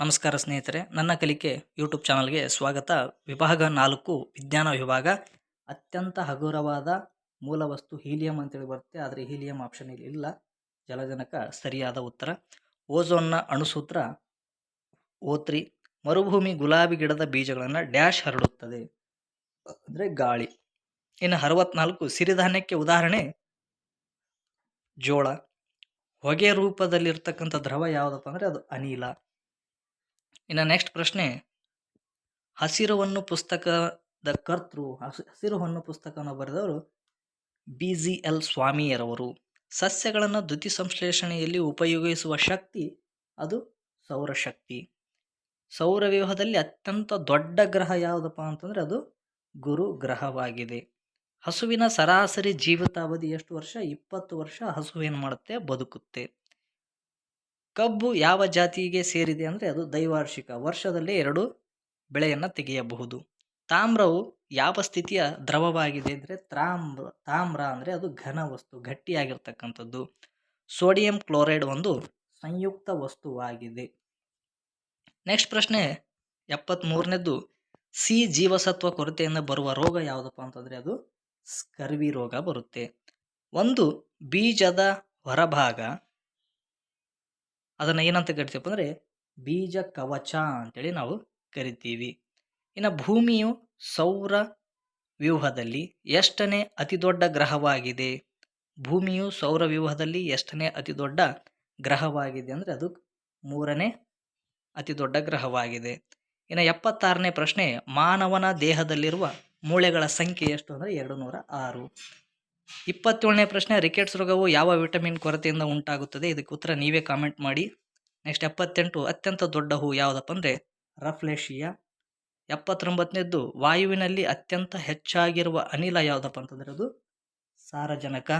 ನಮಸ್ಕಾರ ಸ್ನೇಹಿತರೆ, ನನ್ನ ಕಲಿಕೆ ಯೂಟ್ಯೂಬ್ ಚಾನಲ್ಗೆ ಸ್ವಾಗತ. ವಿಭಾಗ ನಾಲ್ಕು, ವಿಜ್ಞಾನ ವಿಭಾಗ. ಅತ್ಯಂತ ಹಗುರವಾದ ಮೂಲ ವಸ್ತು ಹೀಲಿಯಂ ಅಂತೇಳಿ ಬರುತ್ತೆ. ಆದರೆ ಹೀಲಿಯಂ ಆಪ್ಷನ್ ಇಲ್ಲಿ ಇಲ್ಲ. ಜಲಜನಕ ಸರಿಯಾದ ಉತ್ತರ. ಓಝೋನ್ನ ಅಣುಸೂತ್ರ ಓತ್ರಿ. ಮರುಭೂಮಿ ಗುಲಾಬಿ ಗಿಡದ ಬೀಜಗಳನ್ನು ಡ್ಯಾಶ್ ಹರಡುತ್ತದೆ. ಅಂದರೆ ಗಾಳಿ. ಇನ್ನು ಅರವತ್ನಾಲ್ಕು, ಸಿರಿಧಾನ್ಯಕ್ಕೆ ಉದಾಹರಣೆ. ಜೋಳ. ಹೊಗೆ ರೂಪದಲ್ಲಿರ್ತಕ್ಕಂಥ ದ್ರವ ಯಾವುದಪ್ಪ ಅಂದರೆ ಅದು ಅನಿಲ. ಇನ್ನು ನೆಕ್ಸ್ಟ್ ಪ್ರಶ್ನೆ, ಹಸಿರುವನ್ನು ಪುಸ್ತಕದ ಕರ್ತೃ ಹಸಿರುವನ್ನು ಪುಸ್ತಕವನ್ನು ಬರೆದವರು ಬಿ ಜಿ ಎಲ್ ಸ್ವಾಮಿಯರವರು. ಸಸ್ಯಗಳನ್ನು ದ್ಯುತಿ ಸಂಶ್ಲೇಷಣೆಯಲ್ಲಿ ಉಪಯೋಗಿಸುವ ಶಕ್ತಿ, ಅದು ಸೌರಶಕ್ತಿ. ಸೌರವ್ಯೂಹದಲ್ಲಿ ಅತ್ಯಂತ ದೊಡ್ಡ ಗ್ರಹ ಯಾವುದಪ್ಪ ಅಂತಂದರೆ ಅದು ಗುರು ಗ್ರಹವಾಗಿದೆ ಹಸುವಿನ ಸರಾಸರಿ ಜೀವಿತಾವಧಿ ಎಷ್ಟು ವರ್ಷ? ಇಪ್ಪತ್ತು ವರ್ಷ ಹಸುವೇನು ಮಾಡುತ್ತೆ? ಬದುಕುತ್ತೆ. ಕಬ್ಬು ಯಾವ ಜಾತಿಗೆ ಸೇರಿದೆ ಅಂದರೆ ಅದು ದೈವಾರ್ಷಿಕ. ವರ್ಷದಲ್ಲೇ ಎರಡು ಬೆಳೆಯನ್ನು ತೆಗೆಯಬಹುದು. ತಾಮ್ರವು ಯಾವ ಸ್ಥಿತಿಯ ದ್ರವವಾಗಿದೆ ಅಂದರೆ ತಾಮ್ರ ತಾಮ್ರ ಅಂದರೆ ಅದು ಘನ ವಸ್ತು, ಗಟ್ಟಿಯಾಗಿರ್ತಕ್ಕಂಥದ್ದು. ಸೋಡಿಯಂ ಕ್ಲೋರೈಡ್ ಒಂದು ಸಂಯುಕ್ತ ವಸ್ತುವಾಗಿದೆ. ನೆಕ್ಸ್ಟ್ ಪ್ರಶ್ನೆ ಎಪ್ಪತ್ತ್ಮೂರನೇದ್ದು ಸಿ ಜೀವಸತ್ವ ಕೊರತೆಯಿಂದ ಬರುವ ರೋಗ ಯಾವುದಪ್ಪ ಅಂತಂದರೆ ಅದು ಸ್ಕರ್ವಿ ರೋಗ ಬರುತ್ತೆ. ಒಂದು ಬೀಜದ ಹೊರಭಾಗ ಅದನ್ನು ಏನಂತ ಕರಿತೀವಪ್ಪ ಅಂದರೆ ಬೀಜ ಕವಚ ಅಂತೇಳಿ ನಾವು ಕರಿತೀವಿ. ಇನ್ನು ಭೂಮಿಯು ಸೌರ ವ್ಯೂಹದಲ್ಲಿ ಎಷ್ಟನೇ ಅತಿ ದೊಡ್ಡ ಗ್ರಹವಾಗಿದೆ? ಭೂಮಿಯು ಸೌರ ವ್ಯೂಹದಲ್ಲಿ ಎಷ್ಟನೇ ಅತಿ ದೊಡ್ಡ ಗ್ರಹವಾಗಿದೆ ಅಂದರೆ ಅದು ಮೂರನೇ ಅತಿ ದೊಡ್ಡ ಗ್ರಹವಾಗಿದೆ. ಇನ್ನು ಎಪ್ಪತ್ತಾರನೇ ಪ್ರಶ್ನೆ ಮಾನವನ ದೇಹದಲ್ಲಿರುವ ಮೂಳೆಗಳ ಸಂಖ್ಯೆ ಎಷ್ಟು ಅಂದರೆ ಎರಡು ನೂರ ಆರು. ಇಪ್ಪತ್ತೇಳನೇ ಪ್ರಶ್ನೆ ರಿಕೆಟ್ಸ್ ರೋಗವು ಯಾವ ವಿಟಮಿನ್ ಕೊರತೆಯಿಂದ ಉಂಟಾಗುತ್ತದೆ? ಇದಕ್ಕೆ ಉತ್ತರ ನೀವೇ ಕಾಮೆಂಟ್ ಮಾಡಿ. ನೆಕ್ಸ್ಟ್ ಎಪ್ಪತ್ತೆಂಟು, ಅತ್ಯಂತ ದೊಡ್ಡ ಹೂ ಯಾವುದಪ್ಪ? ಅಂದರೆ ರಫ್ಲೇಶಿಯಾ. ಎಪ್ಪತ್ತೊಂಬತ್ತನೇದ್ದು, ವಾಯುವಿನಲ್ಲಿ ಅತ್ಯಂತ ಹೆಚ್ಚಾಗಿರುವ ಅನಿಲ ಯಾವುದಪ್ಪ? ಅಂತಂದರೆ ಅದು ಸಾರಜನಕ.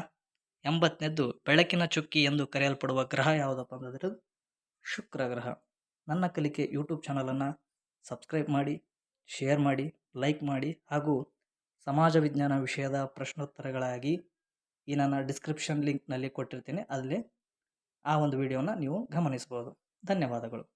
ಎಂಬತ್ತನೇದ್ದು, ಬೆಳಕಿನ ಚುಕ್ಕಿ ಎಂದು ಕರೆಯಲ್ಪಡುವ ಗ್ರಹ ಯಾವುದಪ್ಪ? ಅಂತಂದರೆ ಶುಕ್ರ ಗ್ರಹ. ನನ್ನ ಕಲಿಕೆ ಯೂಟ್ಯೂಬ್ ಚಾನಲನ್ನು ಸಬ್ಸ್ಕ್ರೈಬ್ ಮಾಡಿ, ಶೇರ್ ಮಾಡಿ, ಲೈಕ್ ಮಾಡಿ ಹಾಗೂ ಸಮಾಜ ವಿಜ್ಞಾನ ವಿಷಯದ ಪ್ರಶ್ನೋತ್ತರಗಳಾಗಿ ಈ ನನ್ನ ಡಿಸ್ಕ್ರಿಪ್ಷನ್ ಲಿಂಕ್ನಲ್ಲಿ ಕೊಟ್ಟಿರ್ತೀನಿ. ಅಲ್ಲಿ ಆ ಒಂದು ವಿಡಿಯೋನ ನೀವು ಗಮನಿಸ್ಬೋದು. ಧನ್ಯವಾದಗಳು.